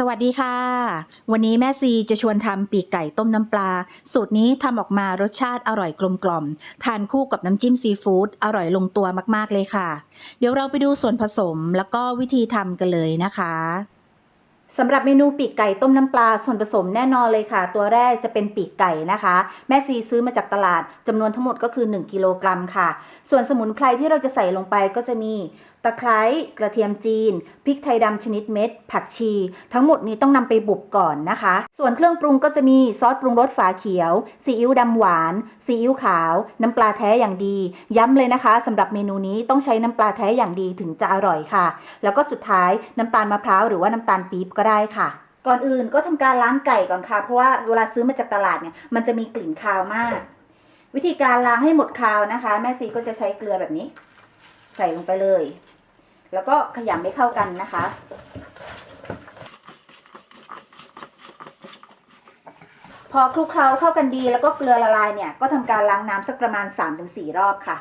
สวัสดีค่ะ วันนี้แม่ซีจะชวนทำปีกไก่ต้มน้ำปลา สูตรนี้ทำออกมารสชาติอร่อยกลมกล่อม ทานคู่กับน้ำจิ้มซีฟู้ดอร่อยลงตัวมากๆเลยค่ะ เดี๋ยวเราไปดูส่วนผสมแล้วก็วิธีทำกันเลยนะคะ สำหรับเมนูปีกไก่ต้มน้ำปลาส่วนผสมแน่นอนเลยค่ะ ตัวแรกจะเป็นปีกไก่นะคะ แม่ซีซื้อมาจากตลาดจำนวนทั้งหมดก็คือ 1 กิโลกรัมค่ะ ส่วนสมุนไพรที่เราจะใส่ลงไปก็จะมีตะไคร้กระเทียมจีนพริกไทยดำชนิดเม็ด ผักชี ทั้งหมดนี้ต้องนำไปบุบก่อนนะคะ ส่วนเครื่องปรุงก็จะมีซอสปรุงรสฝาเขียวซีอิ๊วดำหวานซีอิ๊วขาว น้ำปลาแท้อย่างดี ย้ำเลยนะคะสำหรับเมนูนี้ต้องใช้น้ำปลาแท้อย่างดีถึงจะอร่อยค่ะ แล้วก็สุดท้ายน้ำตาลมะพร้าวหรือว่าน้ำตาลปี๊บก็ได้ค่ะ ก่อนอื่นก็ทำการล้างไก่ก่อนค่ะ เพราะว่าเวลาซื้อมาจากตลาดเนี่ย มันจะมีกลิ่นคาวมาก วิธีการล้างให้หมดคาวนะคะ แม่ซีก็จะใช้เกลือแบบนี้ ใส่ลงไปเลย แล้วก็ขยำให้เข้ากันนะคะพอคลุกเคล้าเข้ากันดีแล้วก็เกลือละลายเนี่ย ก็ทำการล้างน้ำสักประมาณ 3-4 รอบค่ะ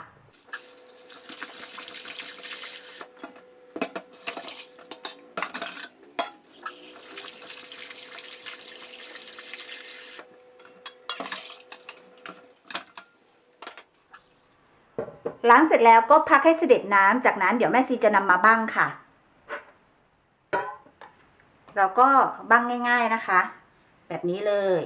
ล้างเสร็จแล้วก็พักให้เสด็จน้ำจากนั้นเดี๋ยวแม่ซีจะนำมาบ้างค่ะ เราก็บ้างง่าย ๆนะคะ แบบนี้เลย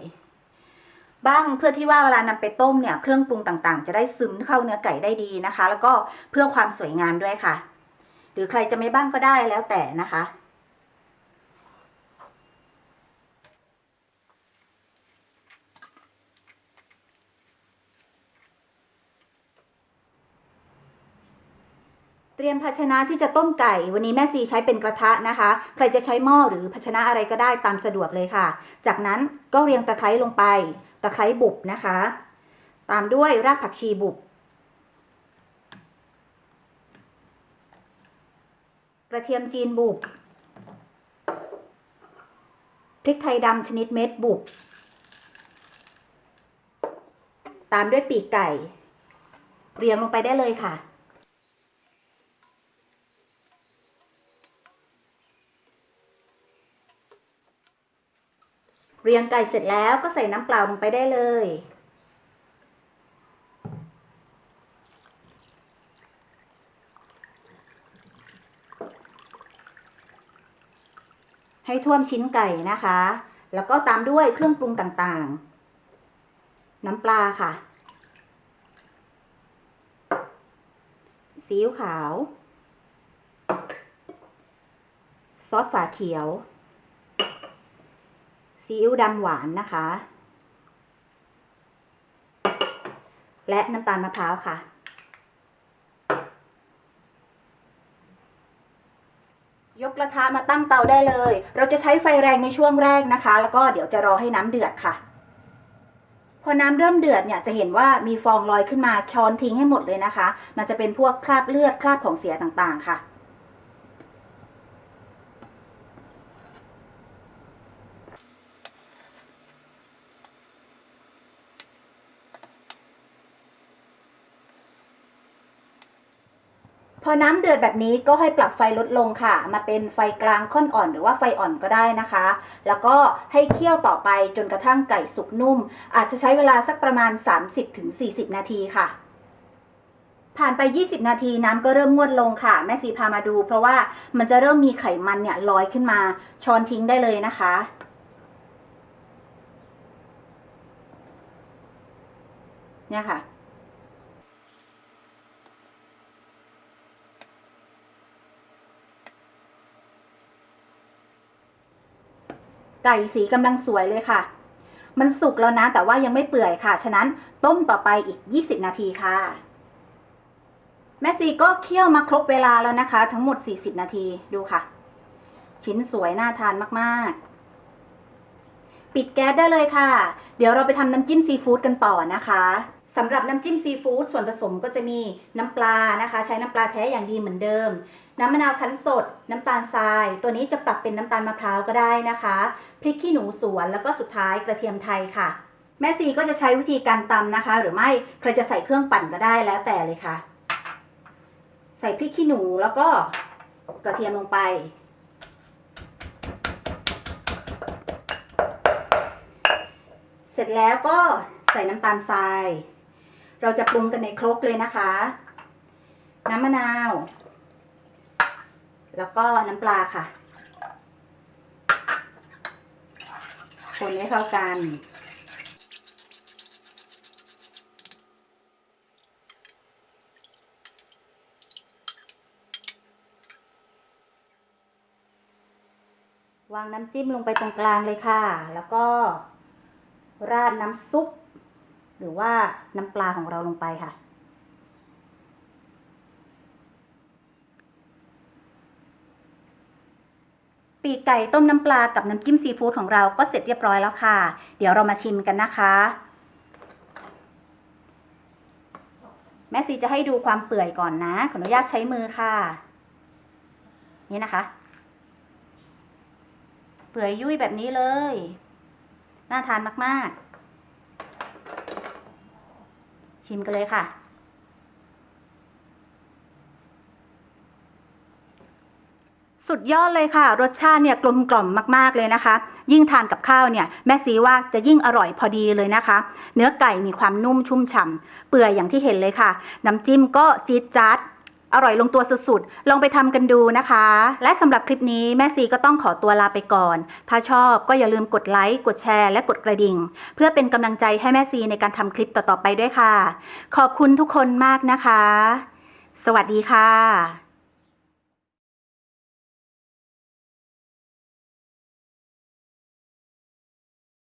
บ้างเพื่อที่ว่าเวลานำไปต้มเนี่ยเครื่องปรุงต่างๆ จะได้ซึมเข้าเนื้อไก่ได้ดีนะคะ แล้วก็เพื่อความสวยงามด้วยค่ะ หรือใครจะไม่บ้างก็ได้แล้วแต่นะคะ เตรียมภาชนะที่จะต้มไก่ วันนี้แม่ซีใช้เป็นกระทะนะคะ ใครจะใช้หม้อหรือภาชนะอะไรก็ได้ตามสะดวกเลยค่ะ จากนั้นก็เรียงตะไคร้ลงไป ตะไคร้บุบนะคะ ตามด้วยรากผักชีบุบ กระเทียมจีนบุบ พริกไทยดำชนิดเม็ดบุบ ตามด้วยปีกไก่ เรียงลงไปได้เลยค่ะ เรียงไก่เสร็จแล้วก็ใส่น้ำเปล่าลงไปได้เลย ให้ท่วมชิ้นไก่นะคะ แล้วก็ตามด้วยเครื่องปรุงต่างๆ น้ำปลาค่ะซีอิ๊วขาว ซอสฝาเขียว ซีอิ๊วดำหวานนะคะ และน้ำตาลมะพร้าวค่ะ ยกกระทะมาตั้งเตาได้เลย เราจะใช้ไฟแรงในช่วงแรกนะคะ แล้วก็เดี๋ยวจะรอให้น้ำเดือดค่ะ พอน้ำเริ่มเดือดเนี่ยจะเห็นว่ามีฟองลอยขึ้นมาช้อนทิ้งให้หมดเลยนะคะ มันจะเป็นพวกคราบเลือดคราบของเสียต่างๆค่ะ พอน้ำเดือดแบบนี้ก็ให้ปรับไฟลดลงค่ะ มาเป็นไฟกลางค่อนอ่อนหรือว่าไฟอ่อนก็ได้นะคะ แล้วก็ให้เคี่ยวต่อไปจนกระทั่งไก่สุกนุ่ม อาจจะใช้เวลาสักประมาณ 30-40 นาทีค่ะ ผ่านไป 20 นาทีน้ำก็เริ่มงวดลงค่ะ แม่สีพามาดู เพราะว่ามันจะเริ่มมีไขมันเนี่ยลอยขึ้นมา ช้อนทิ้งได้เลยนะคะเนี่ยค่ะ ไก่สีกำลังสวยเลยค่ะ มันสุกแล้วนะ แต่ว่ายังไม่เปื่อยค่ะ ฉะนั้นต้มต่อไปอีก 20 นาทีค่ะ แม่ซีก็เคี่ยวมาครบเวลาแล้วนะคะ ทั้งหมด 40 นาทีดูค่ะ ชิ้นสวยน่าทานมากๆ ปิดแก๊สได้เลยค่ะ เดี๋ยวเราไปทำน้ำจิ้มซีฟู้ดกันต่อนะคะ สำหรับน้ำจิ้มซีฟู้ดส่วนผสมก็จะมีน้ำปลานะคะ ใช้น้ำปลาแท้อย่างดีเหมือนเดิม น้ำมะนาวคั้นสด น้ำตาลทราย ตัวนี้จะปรับเป็นน้ำตาลมะพร้าวก็ได้นะคะพริกขี้หนูสวนแล้วก็สุดท้ายกระเทียมไทยค่ะ แม่ซีก็จะใช้วิธีการตำนะคะ หรือไม่ใครจะใส่เครื่องปั่นก็ได้แล้วแต่เลยค่ะ ใส่พริกขี้หนูแล้วก็กระเทียมลงไปเสร็จแล้วก็ใส่น้ำตาลทราย เราจะปรุงกันในครกเลยนะคะ น้ำมะนาว แล้วก็น้ำปลาค่ะ คนให้เข้ากันวางน้ำจิ้มลงไปตรงกลางเลยค่ะ แล้วก็ราดน้ำซุป หรือว่าน้ำปลาของเราลงไปค่ะ ปีกไก่ต้มน้ำปลากับน้ำจิ้มซีฟู้ดของเราก็เสร็จเรียบร้อยแล้วค่ะ เดี๋ยวเรามาชิมกันนะคะ แม่ซีจะให้ดูความเปื่อยก่อนนะ ขออนุญาตใช้มือค่ะ นี่นะคะ เปื่อยยุ่ยแบบนี้เลย น่าทานมาก ๆ ชิมกันเลยค่ะ สุดยอดเลยค่ะ รสชาติเนี่ยกลมกล่อมมาก ๆ เลยนะคะ ยิ่งทานกับข้าวเนี่ย แม่ซีว่าจะยิ่งอร่อยพอดีเลยนะคะ เนื้อไก่มีความนุ่มชุ่มฉ่ำเปื่อยอย่างที่เห็นเลยค่ะ น้ำจิ้มก็จี๊ดจ๊าด อร่อยลงตัวสุดๆ ลองไปทำกันดูนะคะ และสำหรับคลิปนี้แม่ซีก็ต้องขอตัวลาไปก่อน ถ้าชอบก็อย่าลืมกดไลค์ กดแชร์ และกดกระดิ่ง เพื่อเป็นกำลังใจให้แม่ซีในการทำคลิปต่อๆไปด้วยค่ะ ขอบคุณทุกคนมากนะคะ สวัสดีค่ะ